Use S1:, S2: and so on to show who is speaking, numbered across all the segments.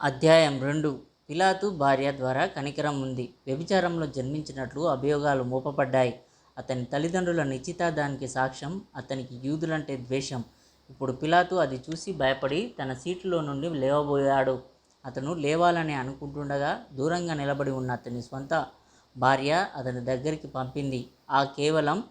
S1: అధ్యాయం రెండు. పిలాతు భార్య ద్వారా కనికరం ఉంది. వ్యభిచారంలో జన్మించినట్లు అభియోగాలు మోపబడ్డాయి. అతని తల్లిదండ్రుల నిశ్చితార్థానికి సాక్ష్యం అతనికి యూదులంటే ద్వేషం. ఇప్పుడు పిలాతు అది చూసి భయపడి తన సీటులో నుండి లేవబోయాడు. అతను లేవాలని అనుకుంటుండగా దూరంగా నిలబడి ఉన్న అతని స్వంత భార్య అతని దగ్గరికి పంపింది. ఆ కేవలం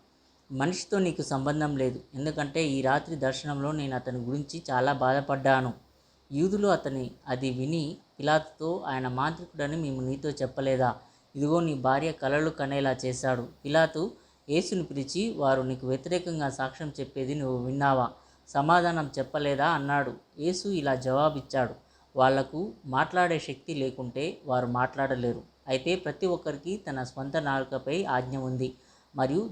S1: మనిషితో నీకు సంబంధం లేదు. ఎందుకంటే ఈ రాత్రి దర్శనంలో నేను అతని గురించి చాలా బాధపడ్డాను. యూదులు అతని అది విని పిలాతుతో ఆయన మాంత్రికుడని మేము నీతో చెప్పలేదా? ఇదిగో నీ భార్య కలలు కనేలా చేశాడు. పిలాతు యేసును పిలిచి వారు నీకు వ్యతిరేకంగా సాక్ష్యం చెప్పేది నువ్వు విన్నావా? సమాధానం చెప్పలేదా? అన్నాడు. యేసు ఇలా జవాబిచ్చాడు. వాళ్ళకు మాట్లాడే శక్తి లేకుంటే వారు మాట్లాడలేరు. అయితే ప్రతి ఒక్కరికి తన స్వంత నాలుకపై ఆజ్ఞ ఉంది. మరియు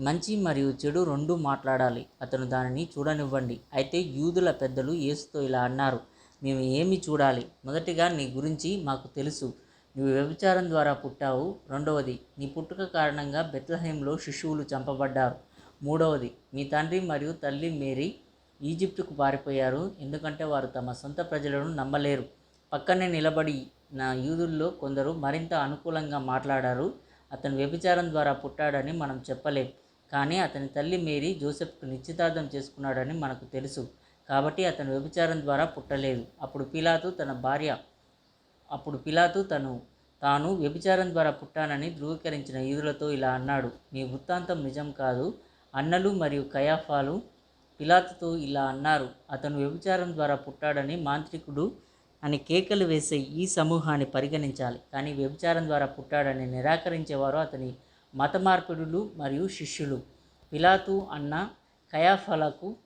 S1: మంచి మరియు చెడు రెండూ మాట్లాడాలి. అతను దానిని చూడనివ్వండి. అయితే యూదుల పెద్దలు యేసుతో ఇలా అన్నారు మేము ఏమి చూడాలి? మొదటిగా నీ గురించి మాకు తెలుసు. నువ్వు వ్యభిచారం ద్వారా పుట్టావు. రెండవది నీ పుట్టుక కారణంగా బెత్లహేంలో శిశువులు చంపబడ్డారు. మూడవది మీ తండ్రి మరియు తల్లి మేరీ ఈజిప్టుకు పారిపోయారు. ఎందుకంటే వారు తమ సొంత ప్రజలను నమ్మలేరు. పక్కనే నిలబడి నా యూదుల్లో కొందరు మరింత అనుకూలంగా మాట్లాడారు. అతను వ్యభిచారం ద్వారా పుట్టాడని మనం చెప్పలేం. కానీ అతని తల్లి మేరీ జోసెఫ్కు నిశ్చితార్థం చేసుకున్నాడని మనకు తెలుసు. కాబట్టి అతను వ్యభిచారం ద్వారా పుట్టలేదు. అప్పుడు పిలాతు తన భార్య అప్పుడు పిలాతు తను తాను వ్యభిచారం ద్వారా పుట్టానని ధృవీకరించిన యూదులతో ఇలా అన్నాడు. మీ వృత్తాంతం నిజం కాదు. అన్నలు మరియు కయాఫాలు పిలాతుతో ఇలా అన్నారు. అతను వ్యభిచారం ద్వారా పుట్టాడని మాంత్రికుడు అని కేకలు వేసే ఈ సమూహాన్ని పరిగణించాలి. కానీ వ్యభిచారం ద్వారా పుట్టాడని నిరాకరించేవారు అతని మత మార్పిడులు మరియు శిష్యులు. పిలాతు అన్న కయాఫలకు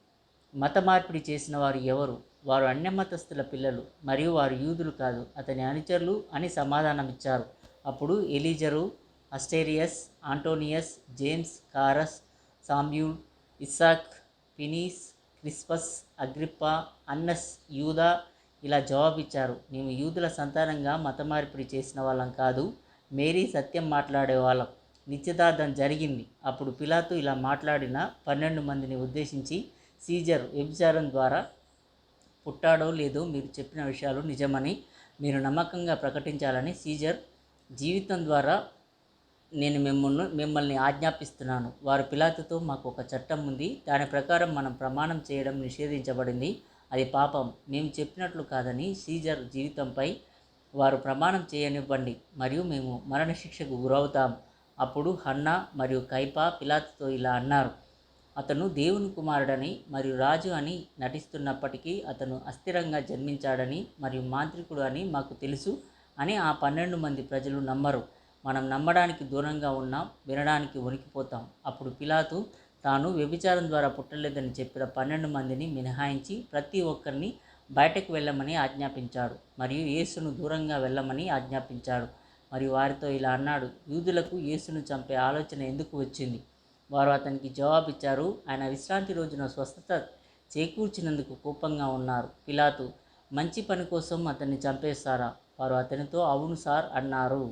S1: మత మార్పిడి చేసిన వారు ఎవరు? వారు అన్యమతస్థుల పిల్లలు మరియు వారు యూదులు కాదు. అతని అనుచరులు అని సమాధానమిచ్చారు. అప్పుడు Eleazar Asterius Antonius James Carus Samuel Isaac Phinehas Crispus Agrippa Annas యూదా ఇలా జవాబిచ్చారు. మేము యూదుల సంతానంగా మత మార్పిడి చేసిన వాళ్ళం కాదు. మేరీ సత్యం మాట్లాడే వాళ్ళం. నిశ్చితార్థం జరిగింది. అప్పుడు పిలాతు ఇలా మాట్లాడిన పన్నెండు మందిని ఉద్దేశించి సీజర్ వ్యభిచారం ద్వారా పుట్టాడో లేదో మీరు చెప్పిన విషయాలు నిజమని మీరు నమ్మకంగా ప్రకటించాలని సీజర్ జీవితం ద్వారా నేను మిమ్మల్ని మిమ్మల్ని ఆజ్ఞాపిస్తున్నాను. వారు పిలాతుతో మాకు ఒక చట్టం ఉంది. దాని ప్రకారం మనం ప్రమాణం చేయడం నిషేధించబడింది. అది పాపం. మేము చెప్పినట్లు కాదని సీజర్ జీవితంపై వారు ప్రమాణం చేయనివ్వండి. మరియు మేము మరణశిక్షకు గురవుతాం. అప్పుడు హన్నా మరియు కైపా పిలాతుతో ఇలా అన్నారు అతను దేవుని కుమారుడని మరియు రాజు అని నటిస్తున్నప్పటికీ అతను అస్థిరంగా జన్మించాడని మరియు మాంత్రికుడు అని మాకు తెలుసు అని ఆ పన్నెండు మంది ప్రజలు నమ్మరు. మనం నమ్మడానికి దూరంగా ఉన్నాం వినడానికి వణికిపోతాం. అప్పుడు పిలాతు తాను వ్యభిచారం ద్వారా పుట్టలేదని చెప్పిన పన్నెండు మందిని మినహాయించి ప్రతి ఒక్కరిని బయటకు వెళ్ళమని ఆజ్ఞాపించాడు మరియు యేసును దూరంగా వెళ్ళమని ఆజ్ఞాపించాడు. మరియు వారితో ఇలా అన్నాడు. యూదులకు యేసును చంపే ఆలోచన ఎందుకు వచ్చింది? వారు అతనికి జవాబిచ్చారు. ఆయన విశ్రాంతి రోజున స్వస్థత చేకూర్చినందుకు కోపంగా ఉన్నారు. పిలాతు మంచి పని కోసం అతన్ని చంపేస్తారా వారు అతనితో అవును సార్ అన్నారు.